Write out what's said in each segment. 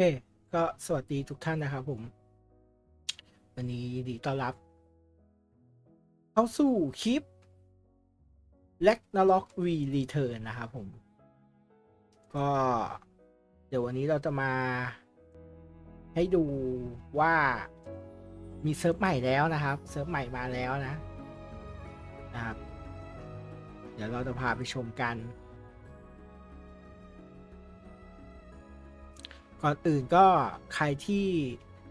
เคก็สวัสดีทุกท่านนะครับผม วันนี้ดีต้อนรับ เข้าสู่คลิป l a g n a r o k V Return นะครับผม ก็เดี๋ยววันนี้เราจะมาให้ดูว่ามีเซิร์ฟใหม่แล้วนะครับ เซิร์ฟใหม่มาแล้วนะ นะครับ เดี๋ยวเราจะพาไปชมกัน ก่อนอื่นก็ใครที่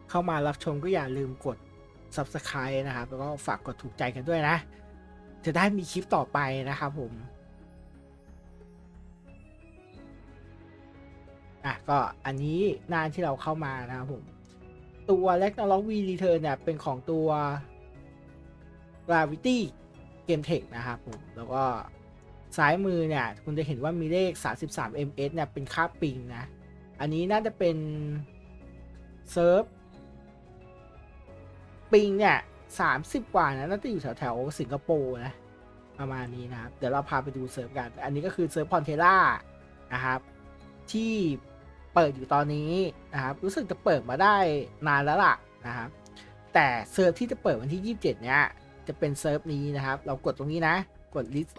เข้ามารับชมก็อย่าลืมกด Subscribe นะครับ แล้วก็ฝากกดถูกใจกันด้วยนะ จะได้มีคลิปต่อไปนะครับผม อะ ก็อันนี้หน้าที่เราเข้ามานะครับผม ตัว l e g n a r o k V Return เนี่ย เป็นของตัว Gravity Game Tech นะครับผม แล้วก็ซ้ายมือเนี่ย คุณจะเห็นว่ามีเลข 33 ms เนี่ย เป็นค่าปิงนะ อันนี้น่าจะเป็นเซิร์ฟปิงเนี่ยสามสิบกว่านะน่าจะอยู่แถวแถวสิงคโปร์นะ ประมาณนี้นะครับ เดี๋ยวเราพาไปดูเซิร์ฟกัน อันนี้ก็คือเซิร์ฟพอนเทล่านะครับ ที่เปิดอยู่ตอนนี้นะครับ รู้สึกจะเปิดมาได้นานแล้วล่ะนะครับแต่เซิร์ฟที่จะเปิดวันที่ 27 เนี้ยจะเป็นเซิร์ฟนี้นะครับ เรากดตรงนี้นะ กด list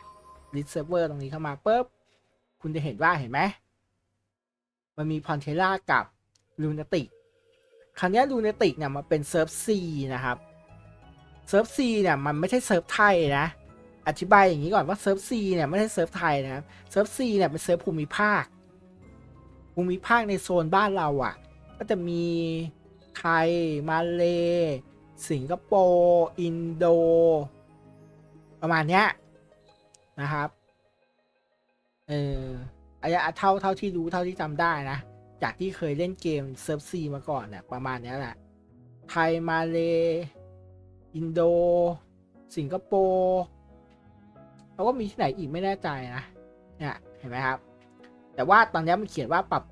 list server ตรงนี้เข้ามาปุ๊บคุณจะเห็นว่าเห็นไหม มันมีพอนเทล่ากับลูนาติกคราวนี้ลูนาติกเนี่ยมันเป็นเซิร์ฟซีนะครับเซิร์ฟซีเนี่ยมันไม่ใช่เซิร์ฟไทยนะ อธิบายอย่างนี้ก่อนว่าเซิร์ฟซีเนี่ยไม่ใช่เซิร์ฟไทยนะครับเซิร์ฟซีเนี่ยเป็นเซิร์ฟภูมิภาค ภูมิภาคในโซนบ้านเราอะ่ะ ก็จะมีไทย มาเล สิงคโปร์ อินโด ประมาณเนี้ยนะครับ เออ เท่าเท่าที่รู้เท่าที่จำได้นะ จากที่เคยเล่นเกมเซิร์ฟซีมาก่อนเนี่ยประมาณนี้แหละ ไทยมาเลอินโด สิงคโปร์แล้วก็มีที่ไหนอีกไม่แน่ใจนะ เนี่ย เห็นไหมครับ แต่ว่าตอนนี้มันเขียนว่าปรับ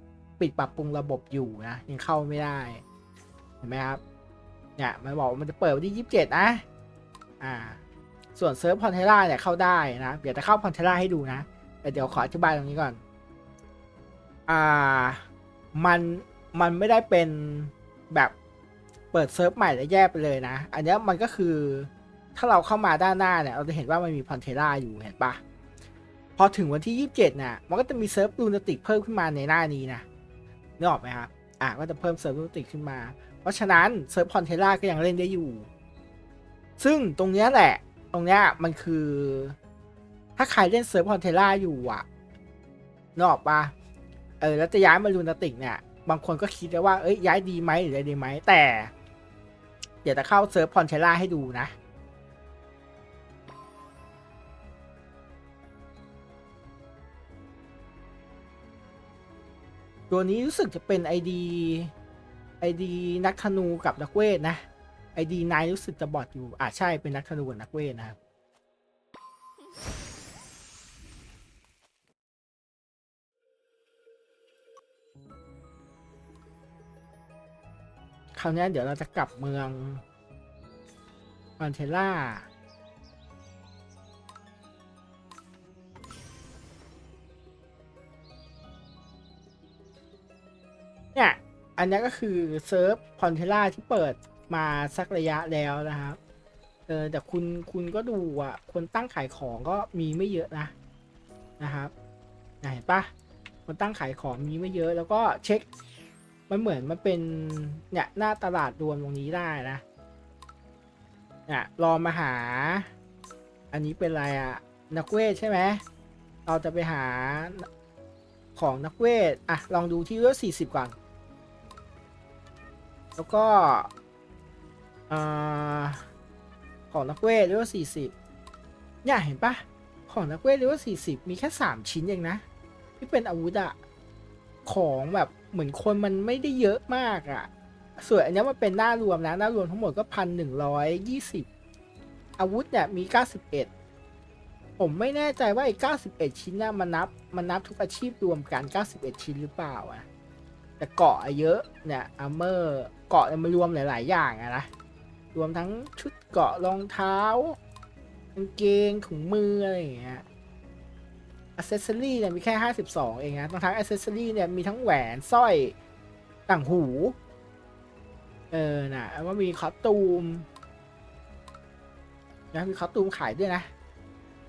ปิดปรับปรุงระบบอยู่นะ ยังเข้าไม่ได้ เห็นไหมครับ เนี่ย มันบอกว่ามันจะเปิดวันที่ยี่สิบเจ็ดนะ อ่า ส่วนเซิร์ฟพอนเทล่าเนี่ยเข้าได้นะ เดี๋ยวจะเข้าพอนเทล่าให้ดูนะแต่เดี๋ยวขออธิบายตรงนี้ก่อน อ่า มันมันไม่ได้เป็นแบบเปิดเซิร์ฟใหม่แล้วแยกไปเลยนะ อันนี้มันก็คือถ้าเราเข้ามาด้านหน้าเนี่ย เราจะเห็นว่ามันมีพอนเทล่าอยู่เห็นปะพอถึงวันที่ 27น่ะมันก็จะมีเซิร์ฟลูนติกเพิ่มขึ้นมาในหน้านี้นะนึกออกไหมครับอะก็จะเพิ่มเซิร์ฟลูนติกขึ้นมา เพราะฉะนั้นเซิร์ฟพอนเทล่าก็ยังเล่นได้อยู่ ซึ่งตรงเนี้ยแหละ ตรงเนี้ยมันคือ ถ้าใครเล่นเซิร์ฟพอนเทล่าอยู่อะนึกออกปะ เออแล้วจะย้ายมาลูนาติกเนี่ย บางคนก็คิดว่าเอ้ยย้ายดีไหมหรืออะไรดีไหมแต่ เดี๋ยวจะเข้าเซิร์ฟพอนเทล่าให้ดูนะตัวนี้รู้สึกจะเป็น ID ID นักธนูกับนักเวทนะ ID นายรู้สึกจะบอดอยู่อ่าใช่เป็นนักธนูกับนักเวทนะครับ ราวนี้เดี๋ยวเราจะกลับเมืองมอนเทล่า เนี่ย อันนี้ก็คือเซิร์ฟพอนเทล่าที่เปิดมาสักระยะแล้วนะครับ เออแต่คุณคุณก็ดูอะ คนตั้งขายของก็มีไม่เยอะนะ นะครับเห็นปะคนตั้งขายของมีไม่เยอะแล้วก็เช็ค มันเหมือนมันเป็นเนี่ยหน้าตลาดรวมตรงนี้ได้นะเนี่ยรอมาหา อันนี้เป็นอะไรอะนักเวทใช่ไหมเราจะไปหาของนักเวทอะลองดูที่เวลสี่สิบก่อน แล้วก็อของนักเวทเลเวลสี่สิบเนี่ยเห็นปะของนักเวทเลเวลสี่สิบมีแค่สามชิ้นเองนะ ที่เป็นอาวุธอะ ของแบบเหมือนคนมันไม่ได้เยอะมากอะส่วนอันนี้มันเป็นหน้ารวมนะ หน้ารวมทั้งหมดก็พันหนึ่งร้อยยี่สิบอาวุธเนี่ยมีเก้าสิบเอ็ดผมไม่แน่ใจว่าไอ้เก้าสิบเอ็ดชิ้นน่ะมันนับมันนับทุกอาชีพรวมกันเก้าสิบเอ็ดชิ้นหรือเปล่าอะแต่เกาะเยอะเนี่ยอาร์เมอร์เกาะมันรวมหลาย ๆ อย่างอะนะรวมทั้งชุดเกาะรองเท้ากางเกงถุงมืออะไรอย่างเงี้ย อ c เซสซอรี่เนี่ยมีแค่ 52 เองนะทั้งทั้งอ c เซสซอรี่เนี่ยมีทั้งแหวนสร้อยต่างหู เออน่ะแล้วก็มีคอสตูมนะมีคอสตูมขายด้วยนะ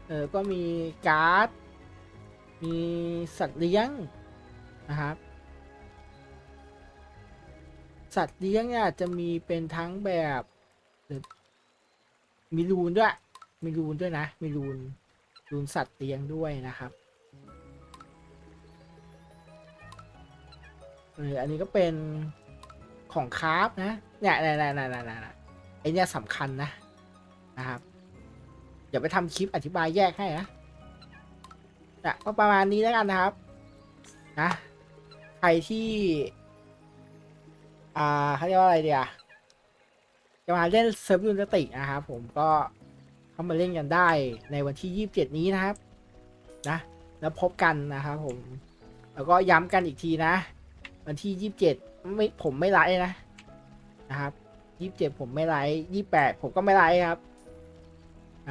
เออ ก็มีการ์ด มีสัตว์เลี้ยงนะครับ สัตว์เลี้ยงเนี่ยจะมีเป็นทั้งแบบมีรูนด้วย มีรูนด้วยนะ มีรูน รูนสัตว์เลี้ยงด้วยนะครับเอออันนี้ก็เป็นของคราฟนะเนี่ยเนี่ยเนี่ยเนี่ยเนี่ยเนี่ยไอเนี่ยสำคัญนะนะครับ เดี๋ยวไปทำคลิปอธิบายแยกให้นะนะก็ประมาณนี้แล้วกันนะครับนะใครที่ อ่าเขาเรียกว่าอะไรเดียจะมาเล่นเซิร์ฟยูนตินะครับ ผมก็ เข้ามาเล่นกันได้ในวันที่ 27 นี้นะครับนะแล้วพบกันนะครับผม แล้วก็ย้ำกันอีกทีนะ วันที่ 27 ไม่ผมไม่ไลฟ์นะนะครับ27ผมไม่ไลฟ์28ผมก็ไม่ไลฟ์ครับ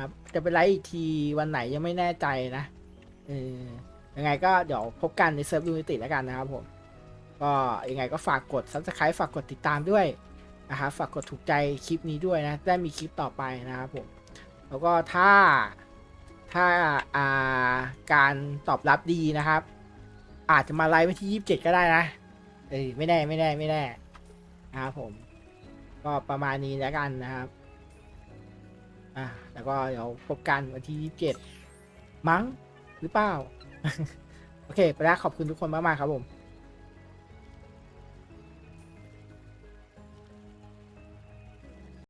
ครับ จะไปไลฟ์อีกทีวันไหนยังไม่แน่ใจนะเออยังไงก็เดี๋ยวพบกันในเซิร์ฟยูนิติแล้วกันนะครับผม ก็ยังไงก็ฝากกด subscribe ฝากกดติดตามด้วยนะครับฝากกดถูกใจคลิปนี้ด้วยนะ ได้มีคลิปต่อไปนะครับผม แล้วก็ถ้าถ้าอ่าการตอบรับดีนะครับ อาจจะมาไลฟ์วันที่27ก็ได้นะเอ้ยไม่แน่ไม่แน่ไม่แน่นะครับผม ก็ประมาณนี้แล้วกันนะครับอ่าแล้วก็เดี๋ยวพบกันวันที่27มั้งหรือเปล่า โอเค ไปแล้วขอบคุณทุกคนมาก ๆ ครับผม